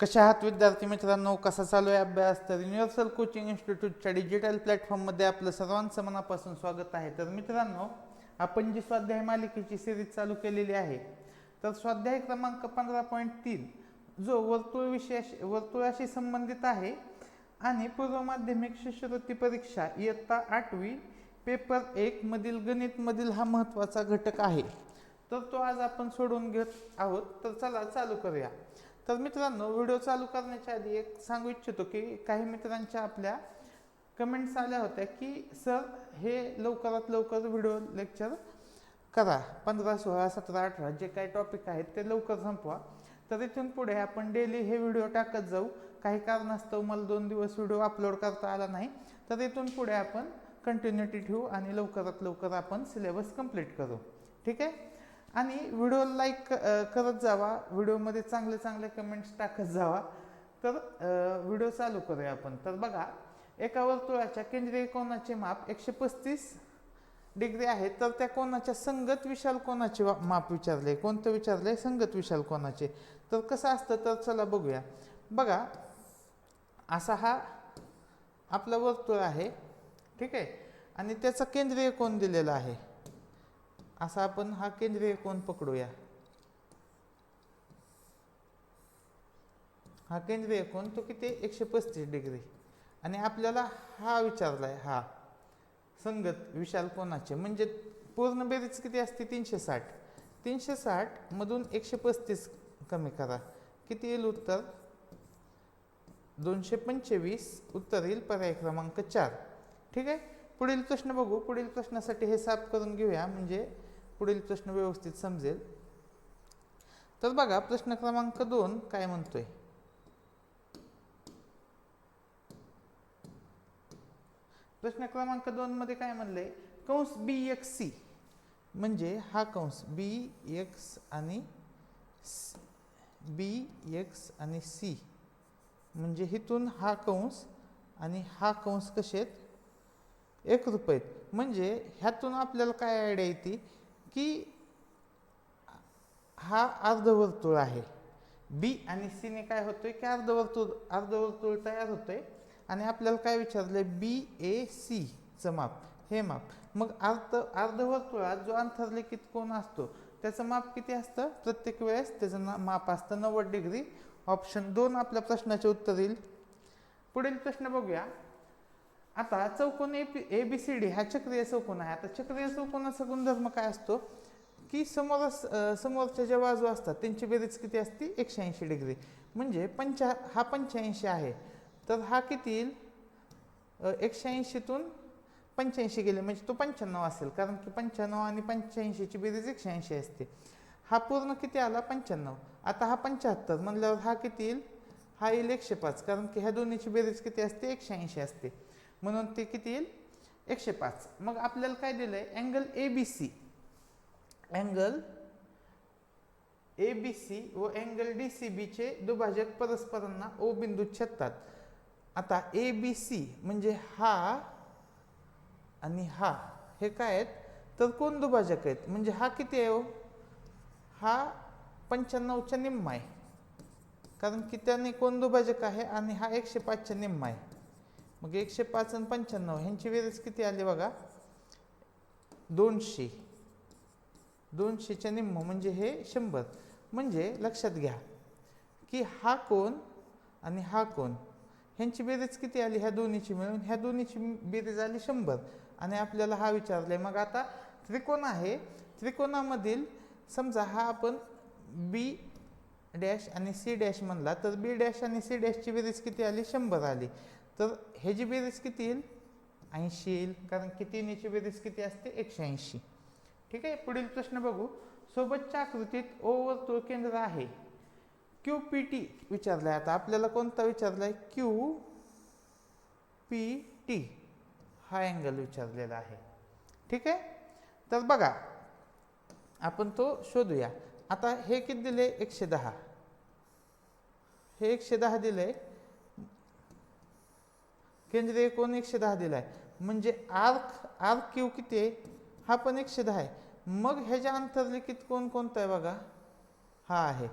कशा आहात विद्यार्थी मित्रांनो? कसा चालू आहे अभ्यास? तर युनिव्हर्सल कोचिंग इन्स्टिट्यूटच्या डिजिटल प्लॅटफॉर्ममध्ये आपलं सर्वांचं मनापासून स्वागत आहे. तर मित्रांनो आपण जी स्वाध्याय मालिकेची सिरीज चालू केलेली आहे तर स्वाध्याय क्रमांक पंधरा पॉईंट तीन जो वर्तुळ विशेष वर्तुळाशी संबंधित आहे आणि पूर्व माध्यमिक शिष्यवृत्ती परीक्षा इयत्ता आठवी पेपर एक मधील हा महत्त्वाचा घटक आहे. तर तो आज आपण सोडून घेत आहोत. तर चला चालू करूया. तर मित्रांनो व्हिडिओ चालू करण्याच्या आधी एक सांगू इच्छितो की काही मित्रांच्या आपल्या कमेंट्स आल्या होत्या की सर हे लवकरात लवकर व्हिडिओ लेक्चर करा. पंधरा सोळा सतरा अठरा जे काही टॉपिक आहेत ते लवकर संपवा. तर इथून पुढे आपण डेली हे व्हिडिओ टाकत जाऊ. काही कारणास्तव मला दोन दिवस व्हिडिओ अपलोड करता आला नाही. तर इथून पुढे आपण कंटिन्युटी ठेवू आणि लवकरात लवकर आपण सिलेबस कंप्लीट करू. ठीक आहे? आणि व्हिडिओ लाईक करत जावा. व्हिडिओमध्ये चांगले चांगले कमेंट्स टाकत जावा. तर व्हिडिओ चालू करूया आपण. तर बघा एका वर्तुळाच्या केंद्रीय कोणाचे माप एकशे पस्तीस डिग्री आहे. तर त्या कोणाच्या संगत विशाल कोणाचे माप विचारले? कोणतं विचारले? संगत विशाल कोणाचे? तर कसं असतं? तर चला बघूया. बघा असा हा आपला वर्तुळ आहे. ठीक आहे? आणि त्याचा केंद्रीय कोण दिलेला आहे? असा आपण हा केंद्रीय कोण पकडूया. हा केंद्रीय कोण तो किती? एकशे पस्तीस डिग्री. आणि आपल्याला हा विचारलाय हा संगत विशाल कोणाचे? म्हणजे पूर्ण बेरीज किती असते? तीनशे साठ. तीनशे साठ मधून एकशे पस्तीस कमी करा. किती येईल उत्तर? दोनशे पंचवीस. उत्तर येईल पर्याय क्रमांक चार. ठीक आहे? पुढील प्रश्न बघू. पुढील प्रश्नासाठी हे साफ करून घेऊया. म्हणजे पुढील प्रश्न व्यवस्थित समजेल. तर बघा प्रश्न क्रमांक दोन काय म्हणतोय? प्रश्न क्रमांक दोन मध्ये काय म्हणलंय? कंस बी एक्स सी. म्हणजे हा कंस बी एक्स आणि बी एक्स आणि सी. म्हणजे हिथून हा कंस आणि हा कंस कसे आहेत? एक रुपये म्हणजे ह्यातून आपल्याला काय आयडिया येते? की हा अर्धवर्तुळ आहे. बी आणि सीने काय होतोय की अर्धवर्तुळ अर्धवर्तुळ तयार होतोय. आणि आपल्याला काय विचारलंय? बी ए सीचं माप. हे माप. मग अर्ध अर्धवर्तुळात जो अंतर्लिखित कोण असतो त्याचं माप किती असतं? प्रत्येक वेळेस त्याचं ना माप असतं नव्वद डिग्री. ऑप्शन दोन आपल्या प्रश्नाचे उत्तर येईल. पुढील प्रश्न बघूया. आता चौकोन A P A B C D हा चक्रीय चौकोन आहे. आता चक्रीय चौकोनाचा गुणधर्म काय असतो? की समोर समोरच्या ज्या बाजू असतात त्यांची बेरीज किती असते? एकशे ऐंशी डिग्री. म्हणजे पंचा हा पंच्याऐंशी आहे. तर हा किती येईल? एकशे ऐंशीतून पंच्याऐंशी गेले. म्हणजे तो पंच्याण्णव असेल. कारण की पंच्याण्णव आणि पंच्याऐंशीची बेरीज एकशे ऐंशी असते. हा पूर्ण किती आला? पंच्याण्णव. आता हा पंच्याहत्तर म्हणल्यावर हा किती येईल? हा येईल एकशे पाच. कारण की ह्या दोन्हीची बेरीज किती असते? एकशे ऐंशी असते. म्हणून ते किती येईल? एकशे पाच. मग आपल्याला काय दिलं आहे angle A B C angle A B C व अँगल डी सी बीचे दुभाजक परस्परांना ओ बिंदू छेदतात. आता ए बी सी म्हणजे हा आणि हा हे काय आहेत? तर कोण दुभाजक आहेत? म्हणजे हा किती आहे हो? हा पंच्याण्णवच्या निम्मा आहे. कारण की त्याने कोण दुभाजक आहे आणि हा एकशे पाचच्या निम्मा आहे. मग एकशे पाच आणि पंच्याण्णव ह्यांची बेरीज किती आली बघा? दोनशे. दोनशेच्या निम्म म्हणजे हे शंभर. म्हणजे लक्षात घ्या की हा कोण आणि हा कोण ह्यांची बेरीज किती आली? ह्या दोन्हीची मिळून ह्या दोन्हीची बेरीज आली शंभर. आणि आपल्याला हा विचारलाय मग आता त्रिकोण आहे. त्रिकोणामधील समजा हा आपण बी डॅश आणि सी डॅश म्हणला तर बी डॅश आणि सी डॅशची बेरीज किती आली? शंभर आली. तर ह्याची बेरीज किती येईल? ऐंशी येईल. कारण की तिन्हीची बेरीज किती असते? एकशे ऐंशी. ठीक आहे? पुढील प्रश्न बघू. सोबतच्या आकृतीत ओ केंद्र आहे. क्यू पी टी विचारलाय. आता आपल्याला कोणता विचारलाय? क्यू पी टी हा अँगल विचारलेला आहे. ठीक आहे? तर बघा. आपण तो शोधूया. आता हे किती दिले? एकशे दहा. हे एकशे दहा दिलंय केंद्रीय कोण एकशे दहा दिला आहे म्हणजे आर्क आर्क क्यू किती आहे? हा पण एकशे दहा आहे. मग ह्याच्या अंतर्लिखित कोण कोणता आहे बघा? हा आहे.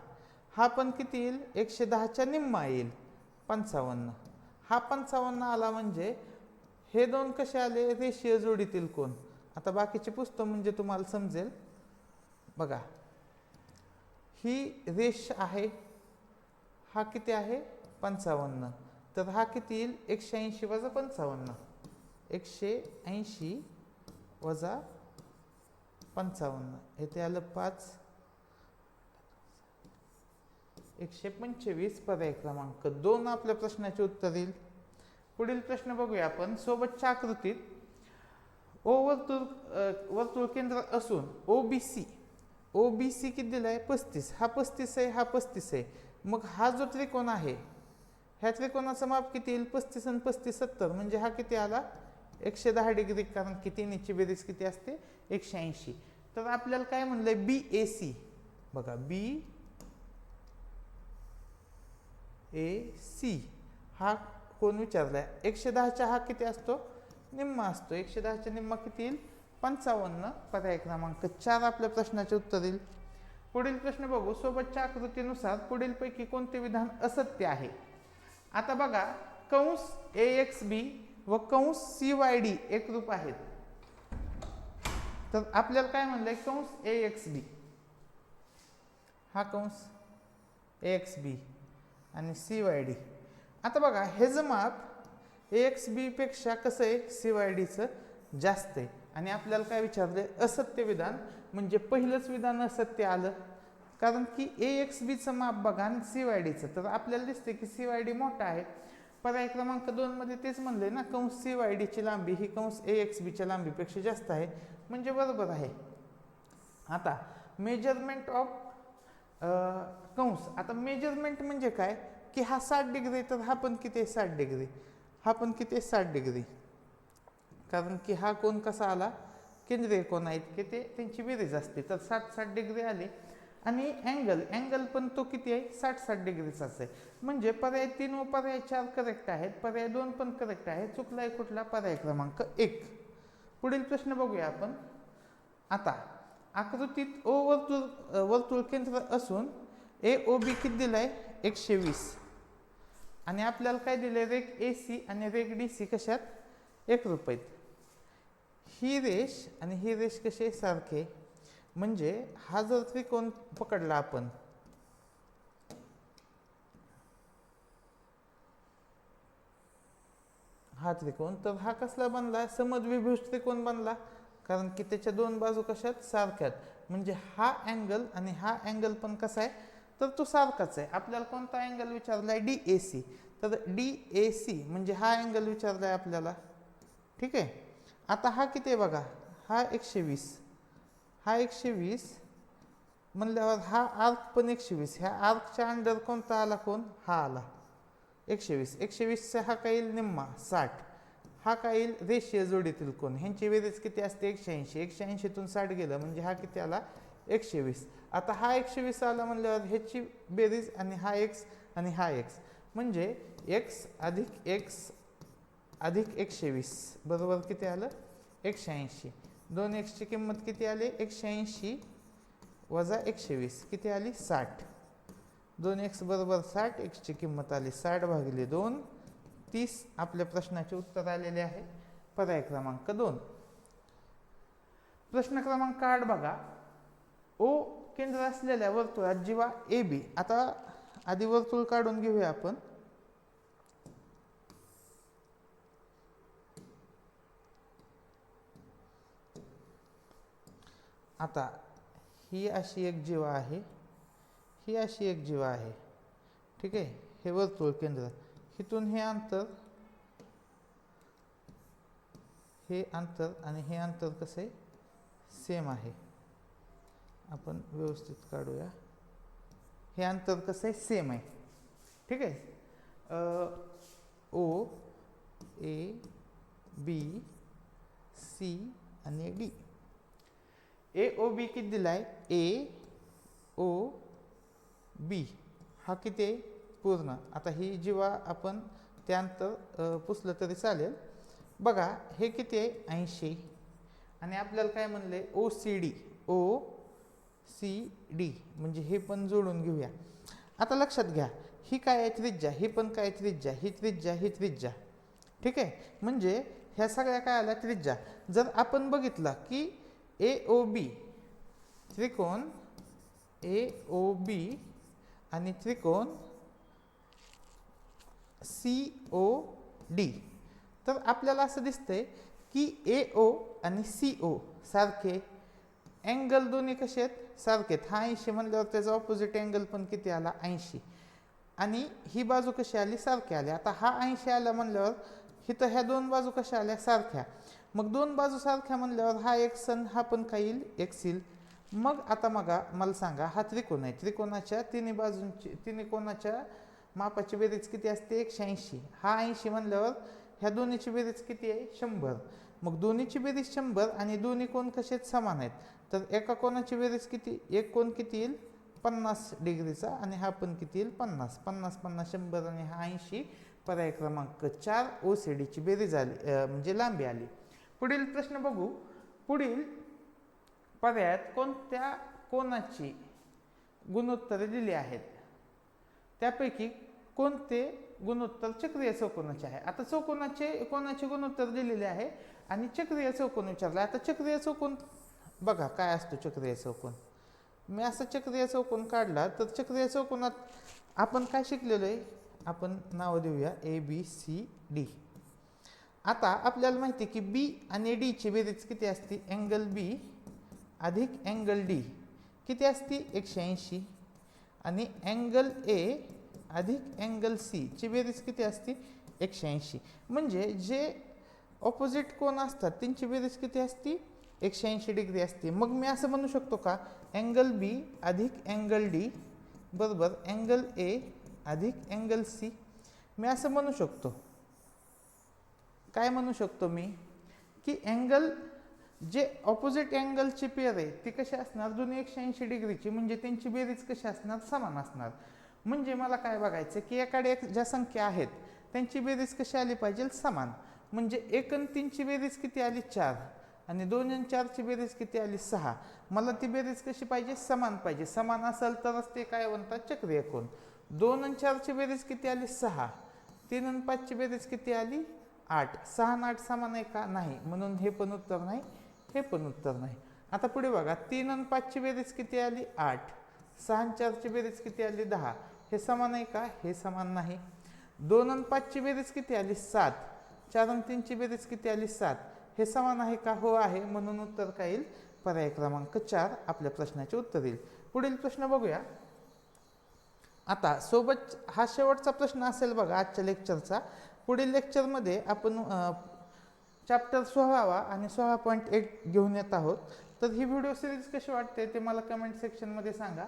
हा पण किती येईल? एकशे दहाच्या निम्मा येईल. पंचावन्न. हा पंचावन्न आला म्हणजे हे दोन कसे आले? रेषीय जोडीतील कोण आता बाकीचे पुस्तक म्हणजे तुम्हाला समजेल. बघा. ही रेष आहे. हा किती आहे? पंचावन्न. तर हा किती येईल? एकशे ऐंशी वजा पंचावन्न. एकशे ऐंशी वजा पंचावन्न. येथे आलं पाच. एकशे पंचवीस पर्याय क्रमांक. दोन आपल्या प्रश्नाचे उत्तर येईल. पुढील प्रश्न बघूया आपण. सोबतच्या आकृतीत ओ वर्तुळ वर्तुळ केंद्र असून O B C O B C किती दिला आहे पस्तीस. हा पस्तीस आहे हा पस्तीस आहे. मग हा जो त्रिकोण आहे ह्या त्रिकोणाचं माप किती येईल? पस्तीस आणि पस्तीस सत्तर. म्हणजे हा किती आला? एकशे दहा डिग्री. कारण की निची बेरीज किती असते? एकशे ऐंशी. तर आपल्याला काय म्हणलंय? B A C. बघा बी ए सी. हा कोण विचारलाय? एकशे दहाचा हा किती असतो? निम्मा असतो. एकशे दहाच्या निम्मा किती येईल? पंचावन्न. पर्याय क्रमांक चार आपल्या प्रश्नाचे उत्तर येईल पुढील प्रश्न बघू. सोबतच्या आकृतीनुसार पुढीलपैकी कोणते विधान असत्य आहे? आता बघा कंस ए एक्स बी व कंस सी वाय डी एकरूप आहेत. तर आपल्याला काय म्हणलंय? कंस ए एक्स बी हा कंस ए एक्स बी आणि सी वाय डी आता बघा हे जे माप ए एक्स बी पेक्षा कसं आहे? सी वाय डीचं जास्त आहे. आणि आपल्याला काय विचारलंय? असत्य विधान. म्हणजे पहिलंच विधान असत्य आलं. कारण की ए एक्स बीचं माप बघा आणि सी वाय डीचं तर आपल्याला दिसते की सी वाय डी मोठा आहे. पर्याय क्रमांक दोनमध्ये तेच म्हणले ना कंस सी वाय डीची लांबी ही कंस ए एक्स बीच्या लांबीपेक्षा जास्त आहे म्हणजे बरोबर आहे. आता मेजरमेंट ऑफ कंस. आता मेजरमेंट म्हणजे काय? की हा साठ डिग्री तर हा पण किती आहे? साठ डिग्री. हा पण किती आहे? साठ डिग्री. कारण की हा कोण कसा आला? केंद्रीय कोण आहेत की ते त्यांची बेरीज असते. तर साठ साठ डिग्री आली आणि अँगल अँगल पण तो किती आहे? साठ साठ डिग्रीचाच आहे. म्हणजे पर्याय तीन व पर्याय चार करेक्ट आहेत पर्याय दोन पण करेक्ट आहे चुकला आहे कुठला? पर्याय क्रमांक एक. पुढील प्रश्न बघूया आपण. आता आकृतीत ओ वर्तुळ वर्तुळ केंद्र असून ए ओ बी किती दिलाय? एकशे वीस. आणि आपल्याला काय दिलं आहे रेग ए सी आणि रेग डी सी कशात? एक रुपये ही रेष आणि ही रेष कसे सारखे म्हणजे हा जर त्रिकोण पकडला आपण हा त्रिकोण तर हा कसला बनला? समद्विभुज त्रिकोण बनला. कारण की त्याच्या दोन बाजू कशात? सारख्यात. म्हणजे हा अँगल आणि हा अँगल पण कसा आहे? तर तो सारखाच आहे. आपल्याला कोणता अँगल विचारलाय? डी ए सी तर डी ए सी म्हणजे हा अँगल विचारलाय आपल्याला. ठीक आहे? आता हा किती आहे बघा? हा एकशे वीस. हा एकशे वीस म्हणल्यावर हा आर्क पण एकशे वीस. ह्या आर्कच्या अंडर कोणता आला कोण? हा आला. एकशे वीस. एकशे वीसचा हा काय येईल? निम्मा साठ. हा काय येईल? रेषीय जोडीतील कोण ह्यांची बेरीज किती असते? एकशे ऐंशी. एकशे ऐंशीतून साठ गेलं म्हणजे हा किती आला? एकशे वीस. आता हा एकशे वीस आला म्हणल्यावर ह्याची बेरीज आणि हा एक्स आणि हा एक्स. म्हणजे एक्स अधिक एक्स अधिक एकशे वीस. बरोबर किती आलं? एकशे ऐंशी. दोन एक्सची किंमत किती आली? एकशे ऐंशी. वजा एकशे वीस. किती आली? साठ. दोन एक्स बरोबर साठ एक्सची किंमत आली साठ भागिले दोन. तीस आपल्या प्रश्नाचे उत्तर आलेले आहे. पर्याय क्रमांक दोन. प्रश्न क्रमांक आठ बघा. ओ केंद्र असलेल्या वर्तुळात जीवा ए बी. आता आधी वर्तुळ काढून घेऊया आपण. आता ही अशी एक जीवा आहे ही अशी एक जीवा आहे. ठीक आहे? हे वर्तुळ केंद्र. इथून हे अंतर हे अंतर आणि हे अंतर कसं आहे? सेम आहे. आपण व्यवस्थित काढूया. हे अंतर कसं आहे? सेम आहे. ठीक आहे? ओ ए बी सी आणि डी. ए ओ बी किती दिलाय? ए ओ बी हा किती? आहे पूर्ण. आता ही जेव्हा आपण त्यानंतर पुसलं तरी चालेल. बघा हे किती आहे? ऐंशी. आणि आपल्याला काय म्हणलं? आहे O C D O C D म्हणजे हे पण जोडून घेऊया. आता लक्षात घ्या. ही काय आहे? त्रिज्या. ही पण काय त्रिज्या. ही त्रिज्या. ही त्रिज्या. ठीक आहे? म्हणजे ह्या सगळ्या काय आल्या? त्रिज्या. जर आपण बघितलं की ए ओ बी त्रिकोण ए ओ बी आणि त्रिकोण सी ओ डी तर आपल्याला असं दिसतंय की ए ओ आणि सी ओ सारखे अँगल दोन्ही कसे आहेत? सारखे आहेत. हा ऐंशी म्हणल्यावर त्याचा ऑपोजिट अँगल पण किती आला? ऐंशी. आणि ही बाजू कशी आली? सारखी आली. आता हा ऐंशी आला म्हणल्यावर इथं ह्या दोन बाजू कशा आल्या? सारख्या. मग दोन बाजू सारख्या म्हणल्यावर हा एक सण हा पण काय येईल एक्स येईल मग आता मगा मला सांगा हा त्रिकोण आहे. त्रिकोणाच्या तिन्ही बाजूंची तिन्ही कोणाच्या मापाची बेरीज किती असते? एकशे ऐंशी. हा ऐंशी म्हणल्यावर ह्या दोन्हीची बेरीज किती आहे? शंभर. मग दोन्हीची बेरीज शंभर आणि दोन्ही कोण कसे समान आहेत? तर एका कोणाची बेरीज किती? एक कोण किती येईल? पन्नास डिग्रीचा आणि हा पण किती येईल? पन्नास. पन्नास पन्नास शंभर आणि हा ऐंशी. पर्याय क्रमांक चार ओ सी डीची बेरीज आली म्हणजे लांबी आली. पुढील प्रश्न बघू. पुढील पर्यायात कोणत्या कोणाची गुणोत्तरे दिली आहेत? त्यापैकी कोणते गुणोत्तर चक्रीय चौकोनाचे आहे? आता चौकोनाचे कोणाचे गुणोत्तर दिलेले आहे आणि चक्रीय चौकोन विचारला. आता चक्रीय चौकोन बघा काय असतो चक्रीय चौकोन. मी असं चक्रीय चौकोन काढला तर चक्रीय चौकोनात आपण काय शिकलेलो आहे? आपण नाव देऊया ए बी सी डी आता आपल्याला माहिती आहे की बी आणि डीची बेरीज किती असते अँगल बी अधिक अँगल डी किती असते एकशे ऐंशी. आणि अँगल ए अधिक अँगल सीची बेरीज किती असते एकशे ऐंशी. म्हणजे जे ऑपोजिट कोण असतात त्यांची बेरीज किती असते एकशे ऐंशी डिग्री असते मग मी असं म्हणू शकतो का? अँगल बी अधिक अँगल डी बरोबर अँगल ए अधिक अँगल सी मी असं म्हणू शकतो. काय म्हणू शकतो मी? की अँगल जे ऑपोजिट अँगलची पेअर आहे ती कशी असणार? दोन्ही एकशे ऐंशी डिग्रीची म्हणजे त्यांची बेरीज कशी असणार? समान असणार. म्हणजे मला काय बघायचं की एकाडे एक ज्या संख्या आहेत त्यांची बेरीज कशी आली पाहिजे? समान. म्हणजे एक आणि तीनची बेरीज किती आली? चार. आणि दोन आणि चारची बेरीज किती आली? सहा. मला ती बेरीज कशी पाहिजे? समान पाहिजे. समान असेल तरच ते काय म्हणतात चक्रीय कोण दोन आणि चारची बेरीज किती आली? सहा. तीन आणि पाचची बेरीज किती आली? आठ. सहा आणि आठ समान आहे का? नाही. म्हणून हे पण उत्तर नाही हे पण उत्तर नाही. आता पुढे बघा. तीन आणि पाचची बेरीज किती आली? आठ. सहा आणि चारची बेरीज किती आली? दहा. हे समान आहे का? हे समान नाही. दोन आणि पाचची बेरीज किती आली? सात. चार आणि तीनची बेरीज किती आली? सात. हे समान आहे का? हो आहे. म्हणून उत्तर काय येईल? पर्याय क्रमांक चार आपल्या प्रश्नाचे उत्तर येईल. पुढील प्रश्न बघूया. आता सोबत हा शेवटचा प्रश्न असेल बघा आजच्या लेक्चरचा पुढील लेक्चरमध्ये आपण चॅप्टर सोळावा आणि सोळा पॉईंट एट घेऊन येत आहोत. तर ही व्हिडिओ सिरीज कशी वाटते ते मला कमेंट सेक्शनमध्ये सांगा.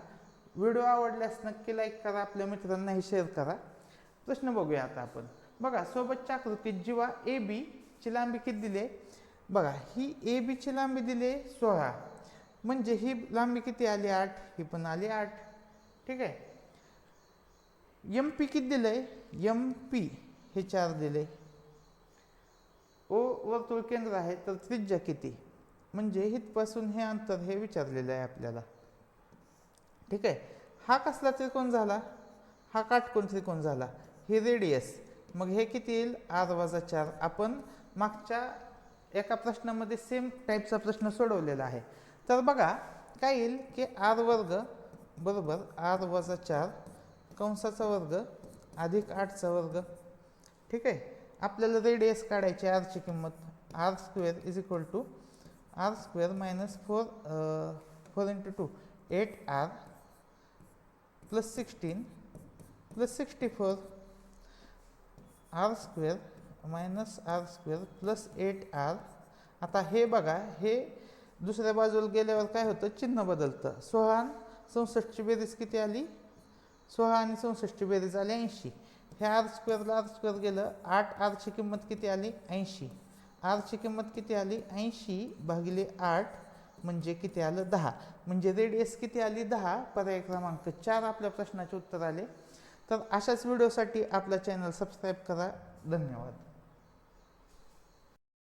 व्हिडिओ आवडल्यास नक्की लाईक करा आपल्या मित्रांनाही शेअर करा. प्रश्न बघूया आता आपण. बघा सोबतच्या आकृतीत जीवा ए बी ची लांबी किती दिली आहे? बघा ही ए बीची लांबी दिली आहे सोळा. म्हणजे ही लांबी किती आली? आठ. ही पण आली आठ. ठीक आहे? एम पी किती दिलं आहे एम पी हे चार दिले. ओ वर्तुळ केंद्र आहे तर त्रिज्या किती? म्हणजे हितपासून हे अंतर हे विचारलेलं आहे आपल्याला. ठीक आहे? हा कसला त्रिकोण झाला? हा काटकोण त्रिकोण झाला. हे रेडियस मग हे किती येईल? आर वजा चार. आपण मागच्या एका प्रश्नामध्ये सेम टाईपचा प्रश्न सोडवलेला आहे. तर बघा काय येईल? की आर वर्ग बरोबर आर वजा चार. कंसाचा वर्ग अधिक आठचा वर्ग. ठीक आहे? आपल्याला रेडियस काढायची आरची किंमत R square is equal to R square minus four four into two eight R plus sixteen plus sixty four R square minus R square plus eight R. आता हे बघा हे दुसऱ्या बाजूला गेल्यावर काय होतं? चिन्ह बदलतं. सोळा आणि चौसष्टची बेरीज किती आली? सोळा आणि चौसष्टची बेरीज आली ऐंशी. हे आर स्क्वेअरला आर स्क्वेअर गेलं. आठ आरची किंमत किती आली? ऐंशी. आरची किंमत किती आली? ऐंशी भागिले आठ म्हणजे किती आलं? दहा. म्हणजे रेडियस किती आली? दहा. पर्याय क्रमांक चार आपल्या प्रश्नाचे उत्तर आले. तर अशाच व्हिडिओसाठी आपला चॅनल सबस्क्राईब करा. धन्यवाद.